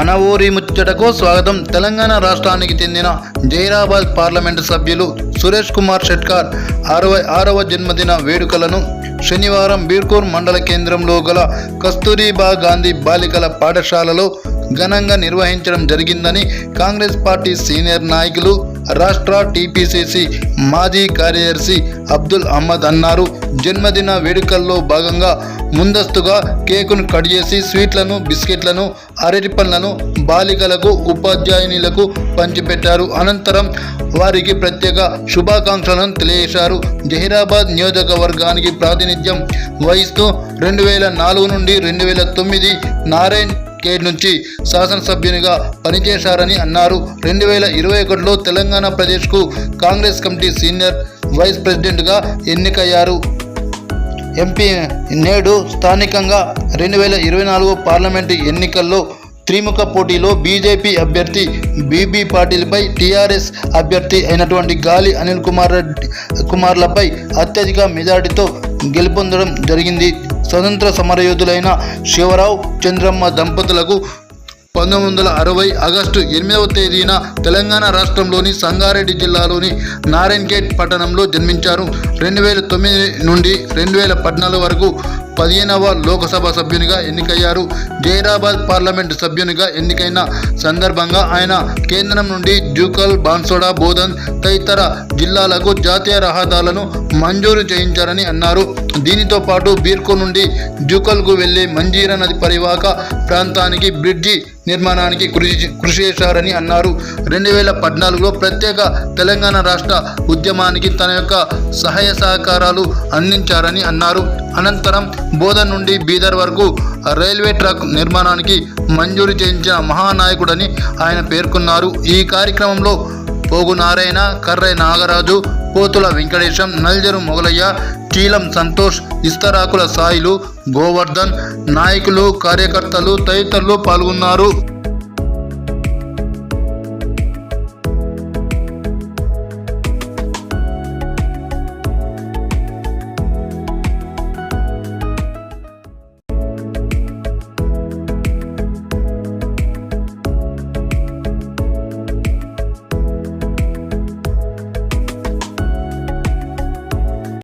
మన ఊరి ముచ్చటకు స్వాగతం. తెలంగాణ రాష్ట్రానికి చెందిన జైరాబాద్ పార్లమెంటు సభ్యులు సురేష్ కుమార్ షెట్కార్ అరవై ఆరవ జన్మదిన వేడుకలను శనివారం బీర్కూర్ మండల కేంద్రంలో గల కస్తూరిబా గాంధీ బాలికల పాఠశాలలో ఘనంగా నిర్వహించడం జరిగిందని కాంగ్రెస్ పార్టీ సీనియర్ నాయకులు రాష్ట్ర టీపీసీసీ మాజీ కార్యదర్శి అబ్దుల్ అహ్మద్ అన్నారు. జన్మదిన వేడుకల్లో భాగంగా ముందస్తుగా కేకును కట్ చేసి స్వీట్లను బిస్కెట్లను అరటి పండ్లను బాలికలకు ఉపాధ్యాయునిలకు పంచిపెట్టారు. అనంతరం వారికి ప్రత్యేక శుభాకాంక్షలను తెలియజేశారు. జహీరాబాద్ నియోజకవర్గానికి ప్రాతినిధ్యం వహిస్తూ రెండు వేల నాలుగు నుండి రెండు వేల తొమ్మిది నారాయణ్ కేడ్ నుంచి శాసనసభ్యునిగా పనిచేశారని అన్నారు. రెండు వేల ఇరవై ఒకటిలో తెలంగాణ ప్రదేశ్కు కాంగ్రెస్ కమిటీ సీనియర్ వైస్ ప్రెసిడెంట్గా ఎన్నికయ్యారు. ఎంపీ నేడు స్థానికంగా రెండు వేల ఇరవై నాలుగు పార్లమెంటు ఎన్నికల్లో త్రిముఖ పోటీలో బీజేపీ అభ్యర్థి బీబీ పాటిల్పై టీఆర్ఎస్ అభ్యర్థి అయినటువంటి గాలి అనిల్ కుమార్ రెడ్డి కుమార్లపై అత్యధిక మెజార్టీతో గెలుపొందడం జరిగింది. స్వతంత్ర సమరయోధులైన శివరావు చంద్రమ్మ దంపతులకు పంతొమ్మిది వందల అరవై ఆగస్టు ఎనిమిదవ తేదీన తెలంగాణ రాష్ట్రంలోని సంగారెడ్డి జిల్లాలోని నారాయణఖేడ్ పట్టణంలో జన్మించారు. రెండు వేల తొమ్మిది నుండి రెండు వేల పద్నాలుగు వరకు పదిహేనవ లోకసభ సభ్యునిగా ఎన్నికయ్యారు. జైరాబాద్ పార్లమెంటు సభ్యునిగా ఎన్నికైన సందర్భంగా ఆయన కేంద్రం నుండి జూకల్ బాన్సోడా బోధన్ తదితర జిల్లాలకు జాతీయ రహదారులను మంజూరు చేయించారని అన్నారు. దీనితో పాటు బీర్కో నుండి జూకల్కు వెళ్ళే మంజీరా నది పరివాహక ప్రాంతానికి బ్రిడ్జి నిర్మాణానికి కృషి కృషి చేశారని అన్నారు. రెండు వేల పద్నాలుగులో ప్రత్యేక తెలంగాణ రాష్ట్ర ఉద్యమానికి తన యొక్క సహాయ సహకారాలు అందించారని అన్నారు. అనంతరం బోధన్ నుండి బీదర్ వరకు రైల్వే ట్రాక్ నిర్మాణానికి మంజూరు చేయించిన మహానాయకుడని ఆయన పేర్కొన్నారు. ఈ కార్యక్రమంలో పోగు నారాయణ కర్రై నాగరాజు పోతుల వెంకటేశం నల్జరు మొగలయ్య కీలం సంతోష్ ఇస్తరాకుల సాయిలు గోవర్ధన్ నాయకులు కార్యకర్తలు తదితరులు పాల్గొన్నారు.